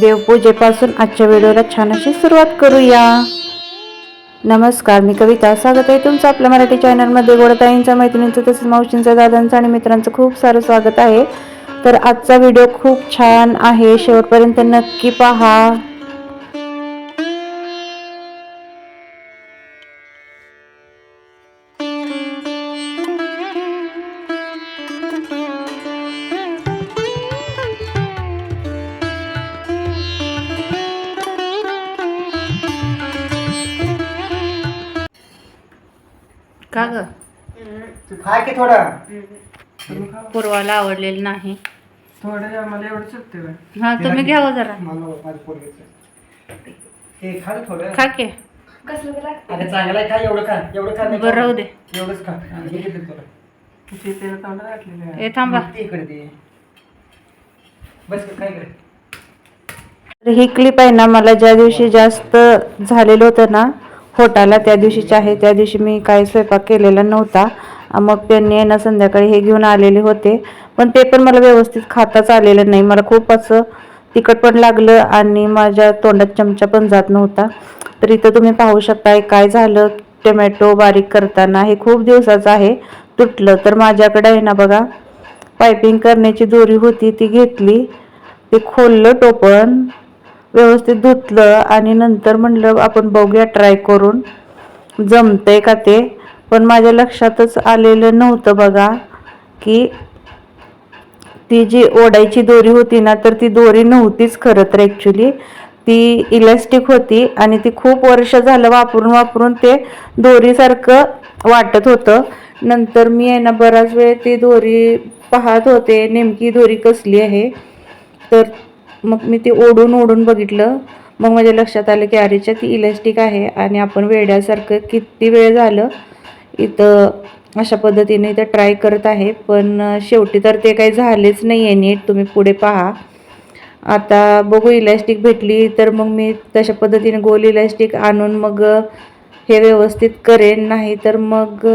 देवपूजेपासून आजच्या व्हिडिओला छान अशी सुरुवात करूया. नमस्कार मी कविता. स्वागत आहे तुमचं आपल्या मराठी चॅनलमध्ये. गोडताईंच्या मैत्रिणींचं तसंच मावशींचं दादांचं आणि मित्रांचं खूप सारं स्वागत आहे. तर आजचा व्हिडिओ खूप छान आहे. शेवटपर्यंत नक्की पहा. का ग? तू खा की थोडं? पूर्वाला आवडलेलं नाही. थोडं आम्हाला हा तुम्ही घ्यावं जरा. मला माझं पोरगीचं. हे खा रे थोडं. खा की. अरे चांगलं आहे खा एवढं खा एवढं खा नाही बरं. राहू दे. एवढंच खा. आणि हे घेते तुला ते तेल तोंडात घातलेलं आहे. हे थांबा. ते इकडे दे. बस काय इकडे तर ही क्लिप आहे ना मला ज्या दिवशी जास्त झालेलं होतं ना होटाला त्या दिवशीचे आहे. त्या दिवशी मी काही स्वयंपाक केलेला नव्हता. मग त्यांनी आहे ना संध्याकाळी हे घेऊन आलेले होते. पण ते पण मला व्यवस्थित खाताच आलेलं नाही. मला खूप असं तिखट पण लागलं आणि माझ्या तोंडात चमचा पण जात नव्हता. तर इथं तुम्ही पाहू शकताय काय झालं. टोमॅटो बारीक करताना हे खूप दिवसाचं आहे. तुटलं. तर माझ्याकडे आहे ना बघा पायपिंग करण्याची दोरी होती. ती घेतली. ते खोललं टोपण. व्यवस्थित धुतलं आणि नंतर म्हणलं आपण बघूया ट्राय करून. जमतंय का ते? पण माझ्या लक्षातच आलेलं नव्हतं बघा की ती जी ओढायची दोरी होती ना तर ती दोरी नव्हतीच खरं तर ॲक्च्युली ती इलॅस्टिक होती आणि ती खूप वर्ष झालं वापरून वापरून ते दोरीसारखं वाटत होतं. नंतर मी आहे ना बराच वेळ ती दोरी पाहत होते नेमकी दोरी कसली आहे. तर मग मी ते ओढून ओढून बघितलं. मग माझ्या लक्षात आलं की अरेच्या ती इलॅस्टिक आहे आणि आपण वेड्यासारखं किती वेळ झालं इथं अशा पद्धतीने इथं ट्राय करत आहे. पण शेवटी तर ते काही झालेच नाही आहे नीट. तुम्ही पुढे पहा. आता बघू इलॅस्टिक भेटली तर मग मी तशा पद्धतीने गोल इलॅस्टिक आणून मग हे व्यवस्थित करेन. नाही तर मग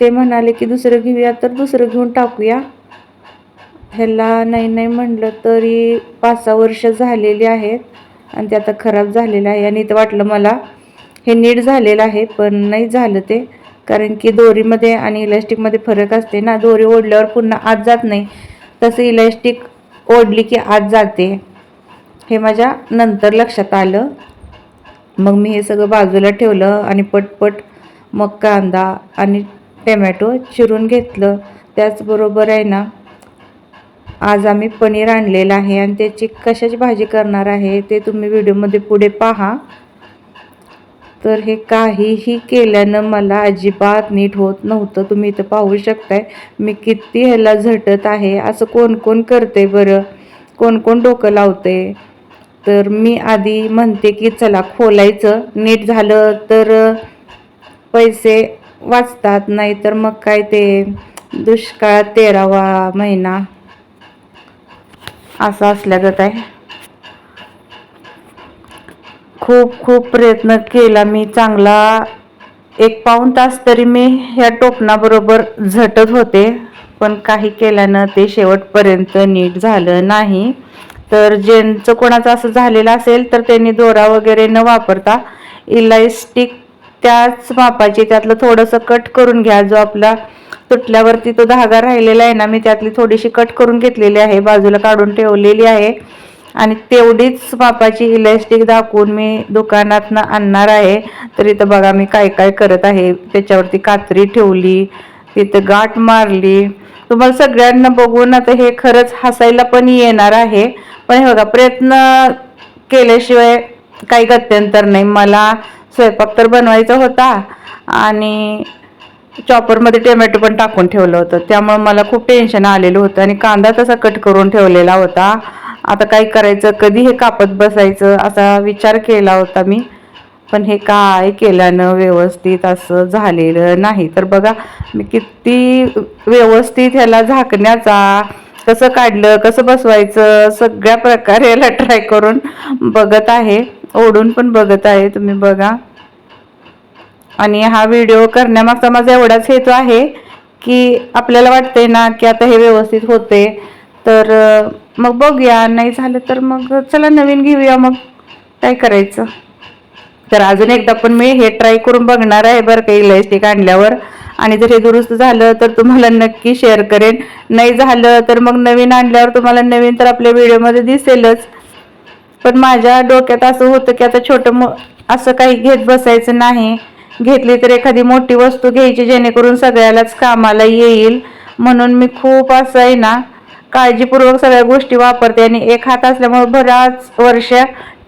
ते म्हणाले की दुसरं घेऊया तर दुसरं घेऊन टाकूया. ह्याला नाही नाही म्हटलं तरी पाच सहा वर्ष झालेली आहेत आणि ते आता खराब झालेलं आहे. आणि इथं वाटलं मला हे नीट झालेलं आहे पण नाही झालं ते. कारण की दोरीमध्ये आणि इलॅस्टिकमध्ये फरक असते ना. दोरी ओढल्यावर पुन्हा आत जात नाही. तसं इलॅस्टिक ओढली की आत जाते. हे माझ्या नंतर लक्षात आलं. मग मी हे सगळं बाजूला ठेवलं आणि पटपट मग कांदा आणि टमॅटो चिरून घेतलं. त्याचबरोबर आहे ना आज आम्ही पनीर आणलेलं आहे आणि त्याची कशाची भाजी करणार आहे ते तुम्ही व्हिडिओमध्ये पुढे पहा. तर हे काहीही केल्यानं मला अजिबात नीट होत नव्हतं. तुम्ही इथं पाहू शकताय मी किती ह्याला झटत आहे. असं कोण कोण करते बरं? कोण कोण डोकं लावते? तर मी आधी म्हणते की चला खोलायचं. नीट झालं तर पैसे वाचतात नाही तर मग काय ते दुष्काळात तेरावा महिना. असं असल्यागत आहे खूप खूप प्रयत्न केला मी. चांगला एक पाऊण तास तरी मी ह्या टोपणाबरोबर झटत होते. पण काही केल्यानं ते शेवटपर्यंत नीट झालं नाही. तर ज्यांचं कोणाचं असं झालेलं असेल तर त्यांनी दोरा वगैरे न वापरता इलास्टिक त्याच मापाची त्यातलं थोडंसं कट करून घ्या. जो आपला तुटल्यावरती तो धागा राहिलेला आहे ना मी त्यातली थोडीशी कट करून घेतलेली आहे बाजूला काढून ठेवलेली आहे. आणि तेवढीच मापाची इलॅस्टिक दाखवून मी दुकानातनं आणणार आहे. तर इथं बघा मी काय काय करत आहे. त्याच्यावरती कात्री ठेवली तिथं गाठ मारली. तुम्हाला सगळ्यांना बघून आता हे खरंच हसायला पण येणार आहे. पण हे बघा प्रयत्न केल्याशिवाय काही गत्यंतर नाही. मला स्वयंपाक तर बनवायचा होता. आणि चॉपरमध्ये टोमॅटो पण टाकून ठेवलं होतं. त्यामुळे मला खूप टेन्शन आलेलं होतं आणि कांदा तसा कट करून ठेवलेला होता. आता काय करायचं? कधी हे कापत बसायचं? असा विचार केला होता मी. पण हे काय केल्यानं व्यवस्थित असं झालेलं नाही. तर बघा मी किती व्यवस्थित ह्याला झाकण्याचा कसं काढलं कसं बसवायचं सगळ्या प्रकारे याला ट्राय करून बघत आहे. ओढून पण बघत आहे. तुम्ही बघा. आणि हा व्हिडिओ करण्यामागचा माझा एवढाच हेतू आहे की आपल्याला वाटते ना की आता हे व्यवस्थित होते तर मग बघूया. नाही झालं तर मग चला नवीन घेऊया मग. काय करायचं? तर अजून एकदा पण मी हे ट्राय करून बघणार आहे बरं का इलास्टिक आणल्यावर. आणि जर हे दुरुस्त झालं तर तुम्हाला नक्की शेअर करेन. नाही झालं तर मग नवीन आणल्यावर तुम्हाला नवीन तर आपल्या व्हिडिओमध्ये दिसेलच. पण माझ्या डोक्यात असं होतं की आता छोटं असं काही घेत बसायचं नाही. घेतली तर एखादी मोठी वस्तू घ्यायची जेणेकरून सगळ्यालाच कामाला येईल. म्हणून मी खूप असं आहे ना काळजीपूर्वक सगळ्या गोष्टी वापरते आणि एक हात असल्यामुळे बराच वर्ष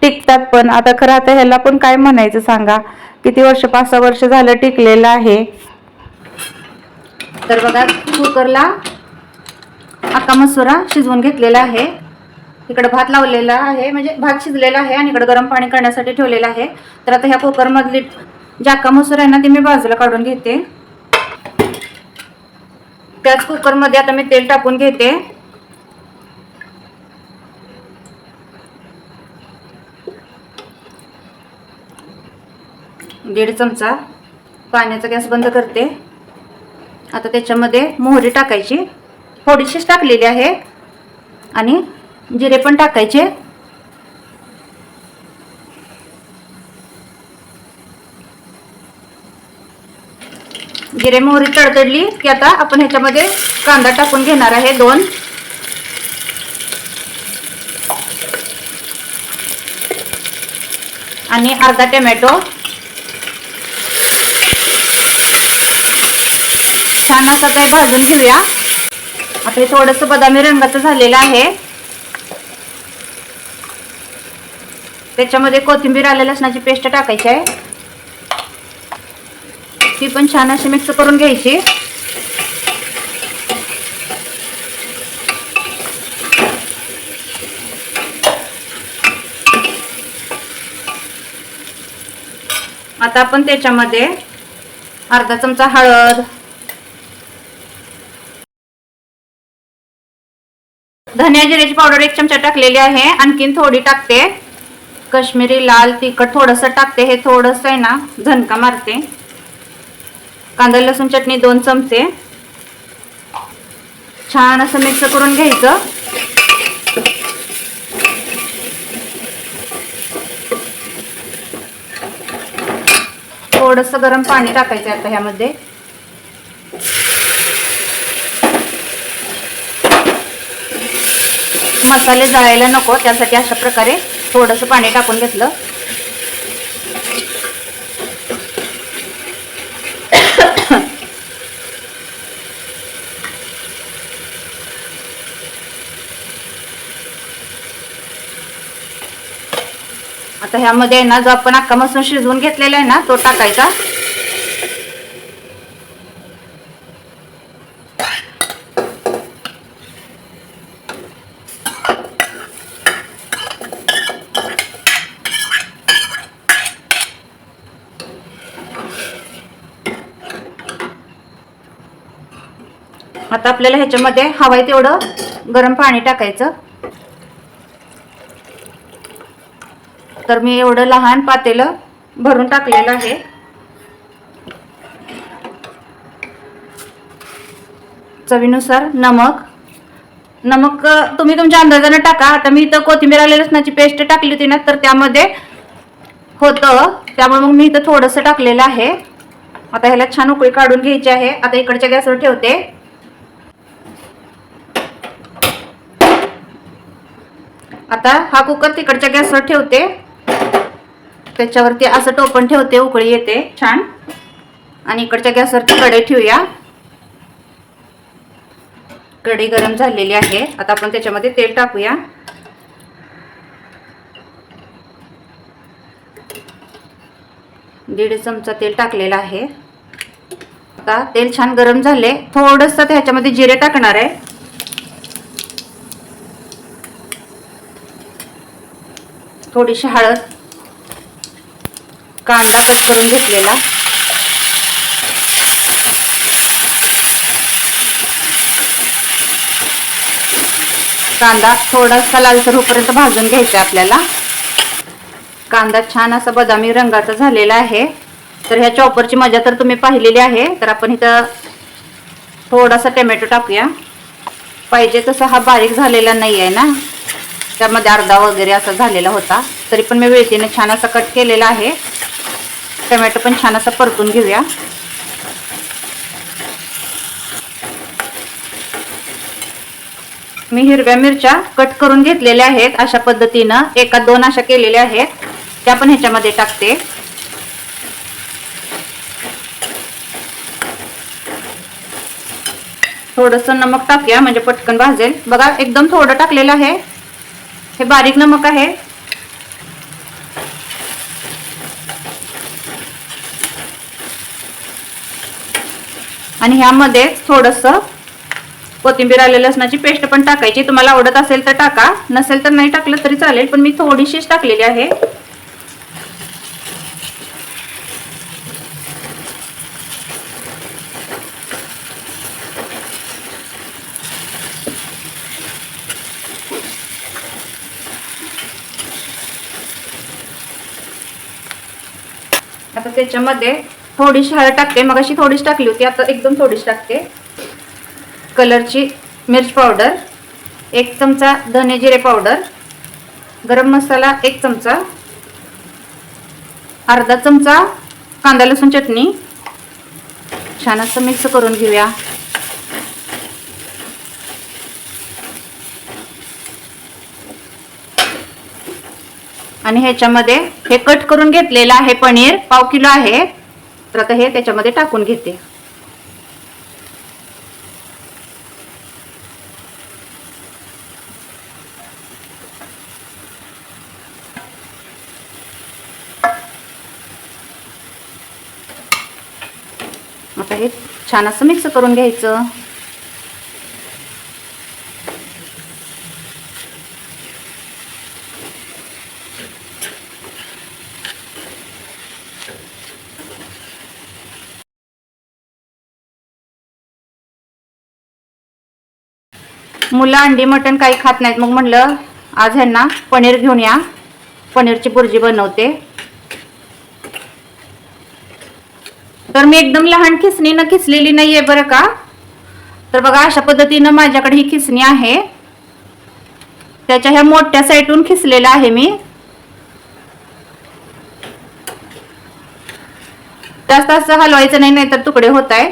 टिकतात पण आता खरं आता ह्याला पण काय म्हणायचं सांगा? किती वर्ष पाच सहा वर्ष झालं टिकलेलं आहे. तर बघा कुकरला अक्का मसुरा शिजवून घेतलेला आहे. इकडे भात लावलेला आहे म्हणजे भात शिजलेला आहे आणि इकडे गरम पाणी करण्यासाठी ठेवलेला आहे. तर आता ह्या कुकरमधली जी मसूर आहे ना ते मी बाजूला काढून घेते. त्याच कुकरमध्ये आता मी तेल टाकून घेते. दीड चमचा पाण्याचा गॅस बंद करते. आता त्याच्यामध्ये मोहरी टाकायची. थोडीशीच टाकलेली आहे. आणि जिरे पण टाकायचे. जिरे मोहरी तडतडली की आता आपण ह्याच्यामध्ये कांदा टाकून घेणार आहे दोन. आणि अर्धा टोमॅटो. छान असं ते भाजून घेऊया. आता हे थोडंसं बदामी रंगाचं झालेलं आहे. त्याच्यामध्ये कोथिंबीर आल्या लसणाची पेस्ट टाकायची आहे. ती पण छान अशी मिक्स करून घ्यायची. आता आपण त्याच्यामध्ये अर्धा चमचा हळद धनिया जिऱ्याची पावडर एक चमचा टाकलेली आहे. आणखीन थोडी टाकते. कश्मीरी लाल तिखट थोडंसं टाकते. हे थोडंसं आहे ना झणका मारते. कांदा लसूण चटणी दोन चमचे. छान असं मिक्स करून घ्यायचं. थोडंसं गरम पाणी टाकायचं आता ह्यामध्ये. मसाले जळायला नको त्यासाठी अशा प्रकारे थोडंसं पाणी टाकून घेतलं. तर ह्यामध्ये ना जो आपण अक्का मसूर शिजवून घेतलेला आहे ना तो टाकायचा. आता आपल्याला ह्याच्यामध्ये हवाय तेवढं गरम पाणी टाकायचं. तर मी एवढं लहान पातेलं भरून टाकलेलं आहे. चवीनुसार नमक. नमक तुम्ही तुमच्या अंदाजाने टाका. आता मी इथं कोथिंबीर आले लसणाची पेस्ट टाकली होती ना तर त्यामध्ये होतं. त्यामुळे मग मी इथं थोडंसं टाकलेलं आहे. आता ह्याला छान उकळी काढून घ्यायची आहे. आता इकडच्या गॅसवर ठेवते. आता हा कुकर तिकडच्या गॅसवर ठेवते. त्याच्यावरती असं टोपण ठेवते उकळी येते. छान. आणि इकडच्या गॅसवरती कढई ठेवूया. कढई गरम झालेली आहे. आता आपण त्याच्यामध्ये तेल टाकूया. दीड चमचा तेल टाकलेलं आहे. आता तेल छान गरम झाले थोडंसं त्याच्यामध्ये जिरे टाकणार आहे. थोडीशी हळद कांदा कट करून घेतलेला. कांदा थोडासा लालसर होईपर्यंत भाजून घ्यायचा आपल्याला. कांदा छान असा बदामी रंगाचा झालेला आहे. तर ह्या चॉपरची मजा तर तुम्ही पाहिलेली आहे. तर आपण इथं थोडासा टोमॅटो टाकूया. पाहिजे तसा हा बारीक झालेला नाही आहे ना. त्यामध्ये अर्धा वगैरे असा झालेला होता. तरी पण मी वेळतीने छान असा कट केलेला आहे. टमॅटो पण छान असा परतून घेऊया. मी हिरव्या मिरच्या कट करून घेतलेल्या आहेत अशा पद्धतीनं. एका दोन अशा केलेल्या आहेत. त्या पण ह्याच्यामध्ये टाकते. थोडंसं नमक टाकूया म्हणजे पटकन भाजेल. बघा एकदम थोडं टाकलेलं आहे. हे बारीक नमक आहे. आणि ह्यामध्ये थोडंसं कोथिंबीर आले लसणाची पेस्ट पण टाकायची. तुम्हाला आवडत असेल तर टाका नसेल तर नाही टाकलं तरी चालेल पण मी थोडीशीच टाकलेली आहे. आता त्याच्यामध्ये थोडीशी हळद टाकते. मग अशी थोडीच टाकली होती आता एकदम थोडीच टाकते. कलरची मिर्च पावडर एक चमचा धने जिरे पावडर गरम मसाला एक चमचा अर्धा चमचा कांदा लसूण चटणी. छान असं मिक्स करून घेऊया. आणि ह्याच्यामध्ये हे कट करून घेतलेलं आहे पनीर पाव किलो आहे. तर आता हे त्याच्यामध्ये टाकून घेते. आता हे छान असं मिक्स करून घ्यायचं. मुलं अंडी मटण काही खात नाहीत. मग म्हणलं आज ह्यांना पनीर घेऊन या. पनीरची भुर्जी बनवते. तर मी एकदम लहान खिसणी न खिसलेली आहे बरं का. तर बघा अशा पद्धतीनं माझ्याकडे ही खिसणी आहे. त्याच्या ह्या मोठ्या साईडून खिसलेलं आहे मी. जास्त असं हलवायचं नाही नाहीतर तुकडे होत आहे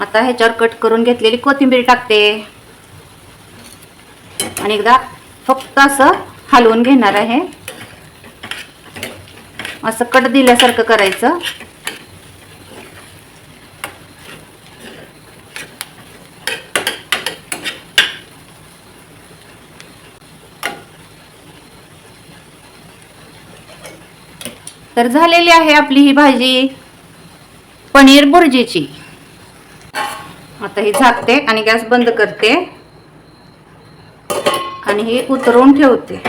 आता ह्याच्यावर कट करून घेतलेली कोथिंबीर टाकते. आणि एकदा फक्त असं हलवून घेणार आहे. असं कट दिल्यासारखं करायचं. तर झालेली आहे आपली ही भाजी पनीर बुर्जीची. आता ही झाकते आणि गॅस बंद करते. आणि ही उतरवून ठेवते.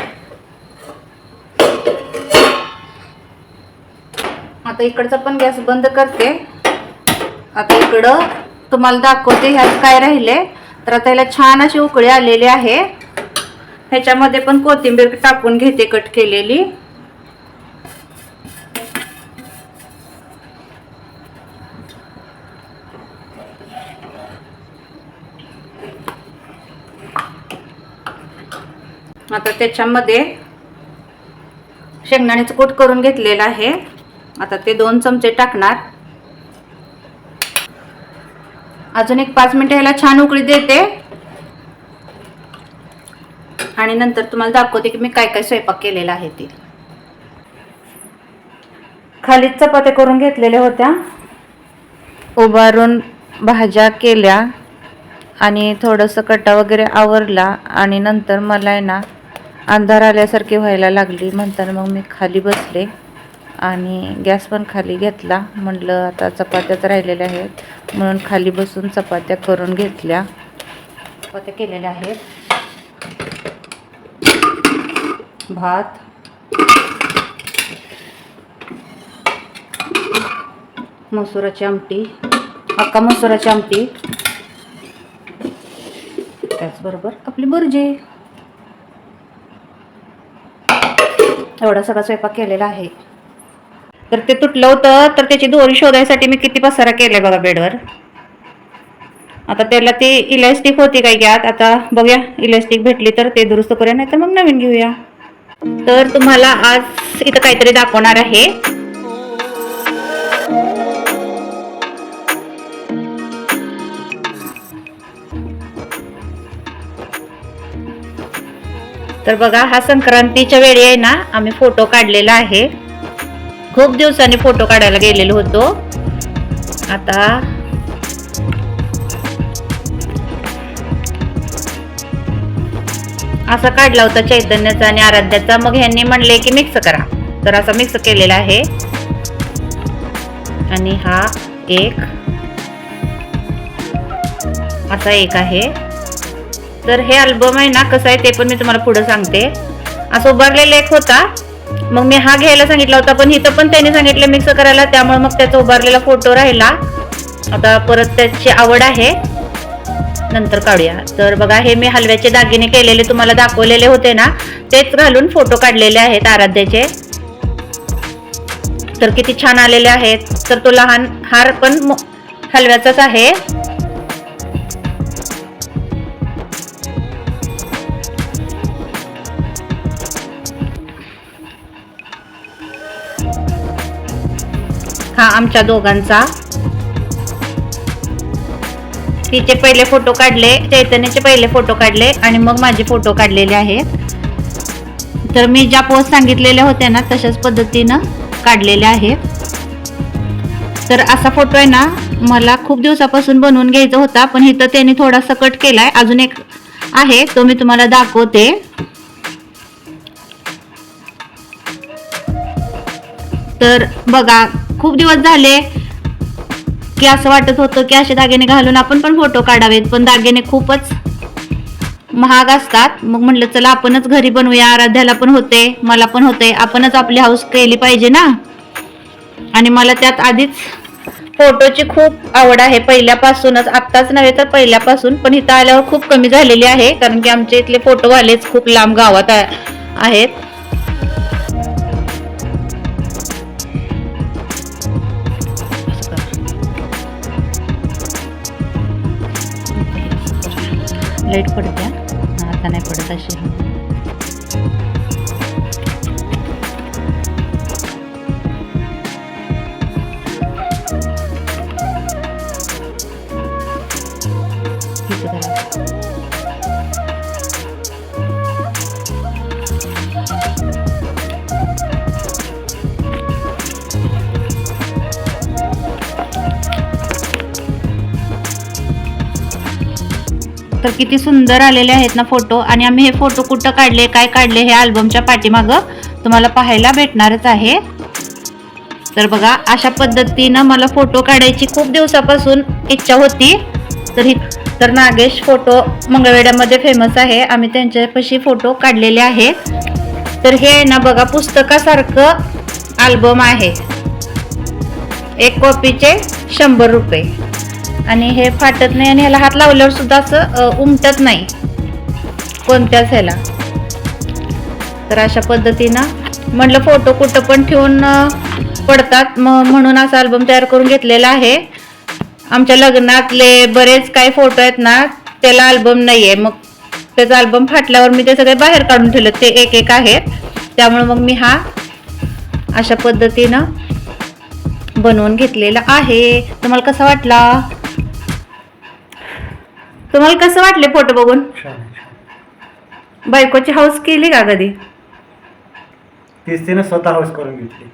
आता इकडचा पण गॅस बंद करते. आता इकडं तुम्हाला दाखवते ह्यात काय राहिले. तर आता ह्याला छान अशी उकळी आलेली आहे. ह्याच्यामध्ये पण कोथिंबीर टाकून घेते कट केलेली. आता त्याच्यामध्ये शेंगदाण्याचं कूट करून घेतलेलं आहे. आता ते दोन चमचे टाकणार. अजून एक पाच मिनिटं ह्याला छान उकळी देते. आणि नंतर तुम्हाला दाखवते की मी काय काय स्वयंपाक केलेला आहे ते. खालीच चपात्या करून घेतलेल्या होत्या. उभारून भाज्या केल्या आणि थोडंसं कटा वगैरे आवरला आणि नंतर मला आहे ना अंधार आल्यासारखी व्हायला लागली. म्हणताना मग मी खाली बसले आणि गॅस पण खाली घेतला. म्हटलं आता चपात्याच राहिलेल्या आहेत. म्हणून खाली बसून चपात्या करून घेतल्या. चपात्या केलेल्या आहेत. भात. मसुराची आमटी. अक्का मसुराची आमटी. त्याचबरोबर आपली बुर्जी एवढा सगळा स्वयंपाक केलेला आहे. तर ते तुटलं होतं तर त्याची दोरी शोधायसाठी मी किती पसारा केलाय बघा बेडवर. आता त्याला ती इलॅस्टिक होती काही घ्यात आता बघूया इलॅस्टिक भेटली तर ते दुरुस्त करूया नाही तर मग नवीन घेऊया. तर तुम्हाला आज इथं काहीतरी दाखवणार आहे. तर बघा हा संक्रांतीच्या वेळी आहे ना आम्ही फोटो काढलेला आहे. खूप दिवसांनी फोटो काढायला गेलेलो होतो. आता असा काढला होता चैतन्याचा आणि आराध्याचा. मग ह्यांनी म्हणले की मिक्स करा. तर असा मिक्स केलेला आहे. आणि हा एक असा एक आहे. तर हे अल्बम आहे ना कसं आहे ते पण मी तुम्हाला पुढे सांगते. असं उभारलेला एक होता. मग मी हा घ्यायला सांगितला होता पण इथं पण त्यांनी सांगितलं मिक्स करायला त्यामुळे मग त्याचा उभारलेला फोटो राहिला. आता परत त्याची आवड आहे. नंतर काढूया. तर बघा हे मी हलव्याचे दागिने केलेले तुम्हाला दाखवलेले होते ना तेच घालून फोटो काढलेले आहेत आराध्याचे. तर किती छान आलेले आहेत. तर तो लहान हार पण हलव्याचाच आहे. हा आमच्या दोघांचा. तिचे पहिले फोटो काढले चैतन्याचे पहिले फोटो काढले आणि मग माझे फोटो काढलेले आहेत. तर मी ज्या पोस्ट सांगितलेल्या होत्या ना तशाच पद्धतीनं काढलेल्या आहेत. तर असा फोटो आहे ना मला खूप दिवसापासून बनवून घ्यायचा होता पण इथं त्यांनी थोडासा कट केलाय. अजून एक आहे तो मी तुम्हाला दाखवते. तर बघा खूप दिवस झाले की असं वाटत होतं की असे दागिने घालून आपण पण फोटो काढावेत पण दागिने खूपच महाग असतात. मग म्हटलं चला आपणच घरी बनवूया आराध्याला पण होते मला पण होते. आपणच आपली हाऊस केली पाहिजे ना. आणि मला त्यात आधीच फोटोची खूप आवड आहे. पहिल्यापासूनच आत्ताच नव्हे तर पहिल्यापासून पण इथं आल्यावर खूप कमी झालेली आहे. कारण की आमच्या इथले फोटोवालेच खूप लांब गावात आ- आहेत. लाइट पडत्या आता नाही पडत अशी तर किती सुंदर आलेले आहेत ना फोटो. आणि आम्ही हे फोटो कुठं काढले काय काढले हे अल्बमच्या पाठीमागं तुम्हाला पाहायला भेटणारच आहे. तर बघा अशा पद्धतीनं मला फोटो काढायची खूप दिवसापासून इच्छा होती. तर ही तर नागेश फोटो मंगळवेड्यामध्ये फेमस आहे. आम्ही त्यांच्यापाशी फोटो काढलेले आहेत. तर हे आहे ना बघा पुस्तकासारखं अल्बम आहे. एक कॉपीचे शंभर रुपये. आणि हे फाटत नाही आणि ह्याला हात लावल्यावर सुद्धा असं उमटत नाही. कोणत्याच ह्याला. तर अशा पद्धतीनं म्हटलं फोटो कुठं पण ठेवून पडतात. मग म्हणून असा अल्बम तयार करून घेतलेला आहे. आमच्या लग्नातले बरेच काही फोटो आहेत ना त्याला अल्बम नाही आहे मग त्याचा अल्बम फाटल्यावर मी ते सगळे बाहेर काढून ठेवले ते एक एक आहेत. त्यामुळे मग मी हा अशा पद्धतीनं बनवून घेतलेला आहे. तुम्हाला कसा वाटला? तुम्हाला कसं वाटले फोटो बघून. बायकोची हाऊस केली का कधी? तीच तिनं स्वतः हाऊस करून घेतली.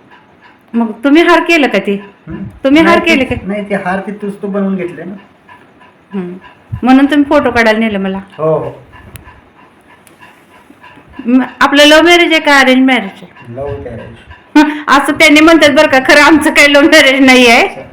मग तुम्ही हार केलं का ती? तुम्ही हार केले का? नाही ते हार ती तूच तू बनवून घेतले ना. हम्म. म्हणून तुम्ही फोटो काढायला नेलं मला. हो. हो म- आपलं लव्ह मॅरेज आहे का अरेंज मॅरेज आहे? लव मॅरेज असं त्यांनी म्हणतात बरं का खरं आमचं काही लव्ह मॅरेज नाही आहे